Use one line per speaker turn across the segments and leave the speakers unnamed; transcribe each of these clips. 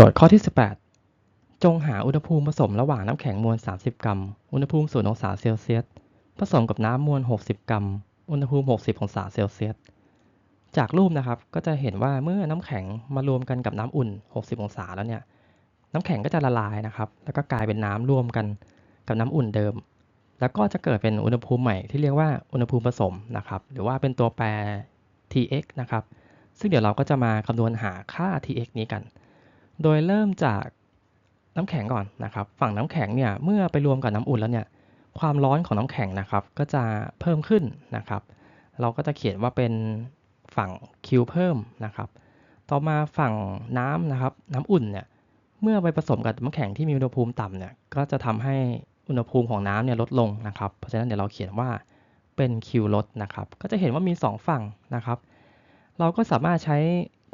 โจทย์ข้อที่ 18 จงหาอุณหภูมิผสมระหว่างน้ำแข็งมวล 30 กรัม อุณหภูมิ0องศาเซลเซียส ผสมกับน้ำมวล 60 กรัม อุณหภูมิ 60 องศาเซลเซียส จากรูปนะครับก็จะเห็นว่าเมื่อน้ำแข็งมารวมกันกับน้ำอุ่น 60 องศาแล้วเนี่ย น้ำแข็งก็จะละลายนะครับ แล้วก็กลายเป็นน้ำรวมกันกับน้ำอุ่นเดิม แล้วก็จะเกิดเป็นอุณหภูมิใหม่ที่เรียกว่าอุณหภูมิผสมนะครับ หรือว่าเป็นตัวแปร Tx นะครับ ซึ่งเดี๋ยวเราก็จะมาคำนวณหาค่า Tx นี้กัน โดยเริ่มจากน้ำแข็งก่อนนะครับ ฝั่งน้ำแข็งเนี่ยเมื่อไปรวมกับน้ำอุ่นแล้วเนี่ยความร้อนของน้ำแข็งนะครับ ก็จะเพิ่มขึ้นนะครับ เราก็จะเขียนว่าเป็นฝั่ง Q เพิ่มนะครับ ต่อมาฝั่งน้ำนะครับ น้ำอุ่นเนี่ยเมื่อไปผสมกับน้ำแข็งที่มีอุณหภูมิต่ำเนี่ยก็จะทำให้อุณหภูมิของน้ำเนี่ยลดลงนะครับ เพราะฉะนั้นเดี๋ยวเราเขียนว่าเป็น Q ลดนะครับ ก็จะเห็นว่ามี 2 ฝั่งนะครับ เราก็สามารถใช้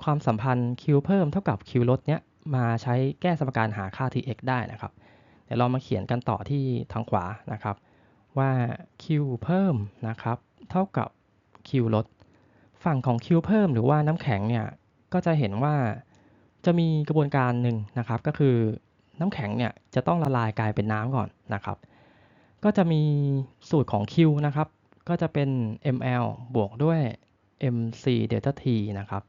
ความสัมพันธ์ Q เพิ่มเท่ากับ Q ลดเนี้ย มาใช้แก้สมการหาค่า Tx ได้นะครับ เดี๋ยวเรามาเขียนกันต่อที่ทางขวานะครับ ว่า Q เพิ่มนะครับ เท่ากับ Q ลด ฝั่งของ Q เพิ่มหรือว่าน้ำแข็งเนี่ยก็จะเห็นว่าจะมีกระบวนการหนึ่งนะครับ ก็คือน้ำแข็งเนี่ยจะต้องละลายกลายเป็นน้ำก่อนนะครับ ก็จะมีสูตรของ Q นะครับ ก็จะเป็น ml บวกด้วย mc delta t นะครับ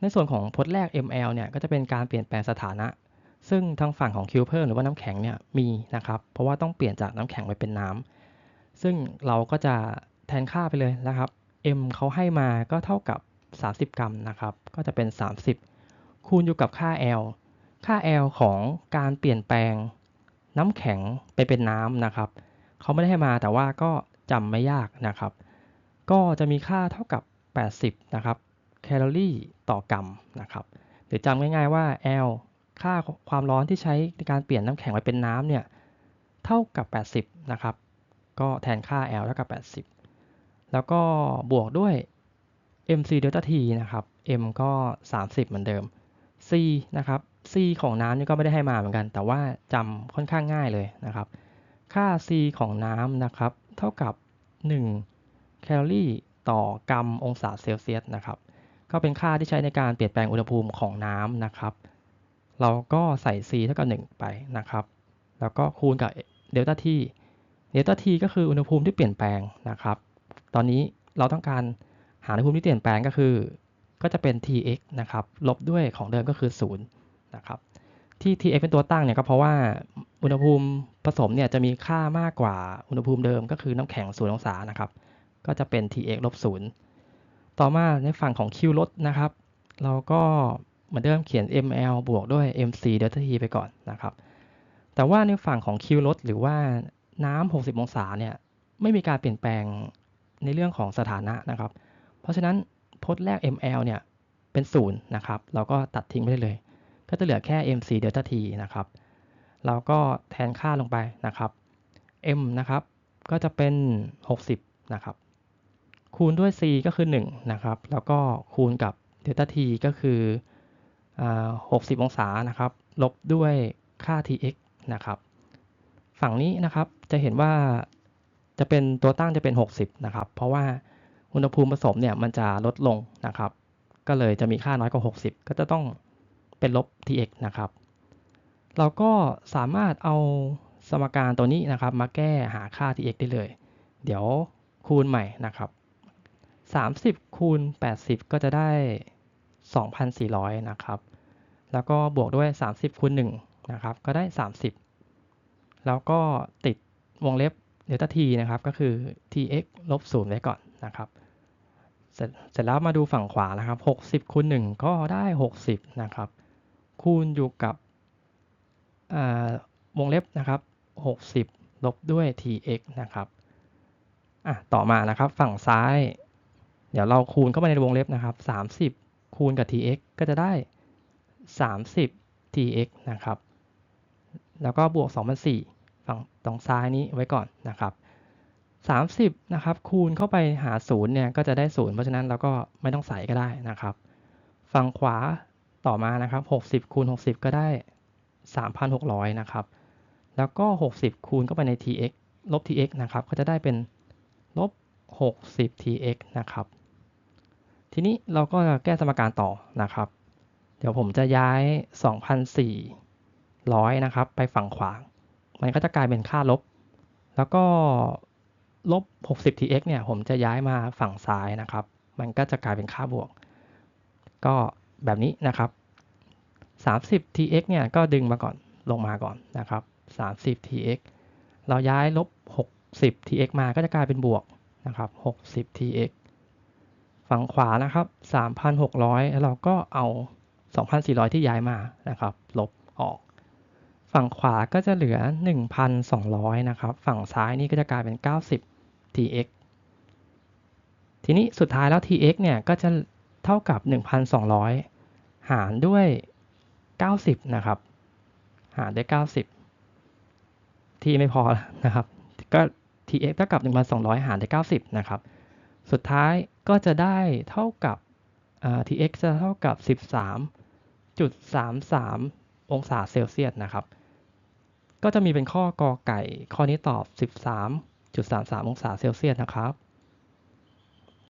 ในส่วนของพจน์แรก ml เนี่ยก็จะเป็นการเปลี่ยนแปลงสถานะ ซึ่งทางฝั่งของ Q เพิ่มหรือว่าน้ำแข็งเนี่ยมีนะครับเพราะว่าต้องเปลี่ยนจากน้ำแข็งไปเป็นน้ำซึ่งเราก็จะแทนค่าไปเลยนะครับ m เขาให้มาก็เท่ากับ 30 กรัมนะครับ ก็จะเป็น 30 คูณอยู่กับค่า L ค่า L ของการเปลี่ยนแปลงน้ำแข็งไปเป็นน้ำนะครับ เขาไม่ได้ให้มาแต่ว่าก็จำไม่ยากนะครับ ก็จะมีค่าเท่ากับ 80 นะครับ ลอรี่ต่อกรัมนะครับหรือจำง่ายๆว่า L ค่าความร้อนที่ใช้ในการเปลี่ยนน้ำแข็งไปเป็นน้ำเนี่ยเท่ากับ 80 นะครับ ก็แทนค่า L เท่ากับ 80 แล้วก็บวกด้วย mc delta t นะครับ m ก็ 30 เหมือนเดิม c นะครับ c ของน้ำนี่ก็ไม่ได้ให้มาเหมือนกัน แต่ว่าจำค่อนข้างง่ายเลยนะครับ ค่า c ของน้ำนะครับ เท่ากับ 1 แคลอรี่ต่อกรัมองศาเซลเซียสนะครับ ก็เป็นค่าที่ใช้ในการเปลี่ยนแปลงอุณหภูมิของน้ำนะครับ เราก็ใส่ c เท่ากับ 1 ไปนะครับ แล้วก็คูณกับเดลต้า t เดลต้า t ก็คืออุณหภูมิที่เปลี่ยนแปลงนะครับ ตอนนี้เราต้องการหาอุณหภูมิที่เปลี่ยนแปลงก็คือ ก็จะเป็น tx นะครับ ลบด้วยของเดิมก็คือ0นะครับ ที่ tx เป็นตัวตั้งเนี่ยก็เพราะว่าอุณหภูมิผสมเนี่ยจะมีค่ามากกว่าอุณหภูมิเดิมก็คือน้ำแข็ง0องศานะครับ ก็จะเป็น tx ลบ0 ต่อมาในฝั่งของ q ลดนะครับ เราก็เหมือนเดิมเขียน ml บวกด้วย mc delta t ไปก่อนนะครับ แต่ว่าในฝั่งของ q ลดหรือว่าน้ำ60 องศาเนี่ยไม่มีการเปลี่ยนแปลงในเรื่องของสถานะนะครับ เพราะฉะนั้นพจน์แรก ml เนี่ยเป็น0นะครับ เราก็ตัดทิ้งไปได้เลย ก็จะเหลือแค่ mc delta t นะครับ เราก็แทนค่าลงไปนะครับ m นะครับ ก็จะเป็น 60 นะครับ คูณด้วย c ก็คือ 1 นะครับ แล้วก็คูณกับ delta t ก็คือ60 องศานะครับ ลบด้วยค่า tx นะครับ ฝั่งนี้นะครับจะเห็นว่าจะเป็นตัวตั้งจะเป็น 60 นะครับ เพราะว่าอุณหภูมิผสมเนี่ยมันจะลดลงนะครับ ก็เลยจะมีค่าน้อยกว่า 60 ก็จะต้องเป็นลบ tx นะครับ เราก็สามารถเอาสมการตัวนี้นะครับ มาแก้หาค่า tx ได้เลย เดี๋ยวคูณใหม่นะครับ 30คูณ80 ก็จะได้ 2,400 นะครับ แล้วก็บวกด้วย 30คูณ1นะครับ ก็ได้ 30 แล้วก็ติดวงเล็บเดลต้า t นะครับ ก็คือ tx ลบ0ไว้ก่อนนะครับ เสร็จเสร็จแล้วมาดูฝั่งขวานะครับ 60คูณ1ก็ได้ 60 นะครับ คูณอยู่กับวงเล็บนะครับ 60 ลบด้วย tx นะครับ อะ ต่อมานะครับ ฝั่งซ้าย เดี๋ยวเราคูณเข้าไปในวงเล็บนะครับ 30 คูณกับ tx ก็จะได้ 30 tx นะครับ แล้วก็บวก2,004ฝั่งตรงซ้ายนี้ไว้ก่อนนะครับ30นะครับคูณเข้าไปหา0เนี่ยก็จะได้ 0 เพราะฉะนั้นเราก็ไม่ต้องใส่ก็ได้นะครับ ฝั่งขวาต่อมานะครับ 60คูณ60 ก็ได้ 3,600 นะครับ แล้วก็ 60 คูณเข้าไปใน tx ลบ tx นะครับ ก็จะได้เป็นลบ 60 tx นะครับ ทีนี้เราก็จะแก้สมการต่อนะครับ เดี๋ยวผมจะย้าย 2,400 นะครับ ไปฝั่งขวา มันก็จะกลายเป็นค่าลบ แล้วก็ลบ 60 tx เนี่ย ผมจะย้ายมาฝั่งซ้ายนะครับ มันก็จะกลายเป็นค่าบวก ก็แบบนี้นะครับ 30 tx เนี่ย ก็ดึงมาก่อน ลงมาก่อนนะครับ 30 tx เราย้ายลบ 60 tx มาก็จะกลายเป็นบวกนะครับ 60 tx ฝั่งขวานะครับ 3,600 แล้วเราก็เอา 2,400 ที่ย้ายมานะครับ ลบออก ฝั่งขวาก็จะเหลือ 1,200 นะครับ ฝั่งซ้ายนี่ก็จะกลายเป็น 90 tx ทีนี้สุดท้ายแล้ว tx เนี่ยก็จะเท่ากับ 1,200 หารด้วย 90 นะครับ หารด้วย 90 ที่ไม่พอนะครับ ก็ tx เท่ากับ 1,200 หารด้วย 90 นะครับ สุดท้ายก็จะได้เท่ากับ tx จะเท่ากับ 13.33 องศาเซลเซียสนะครับ ก็จะมีเป็นข้อกอไก่ ข้อนี้ตอบ 13.33 องศาเซลเซียสนะครับ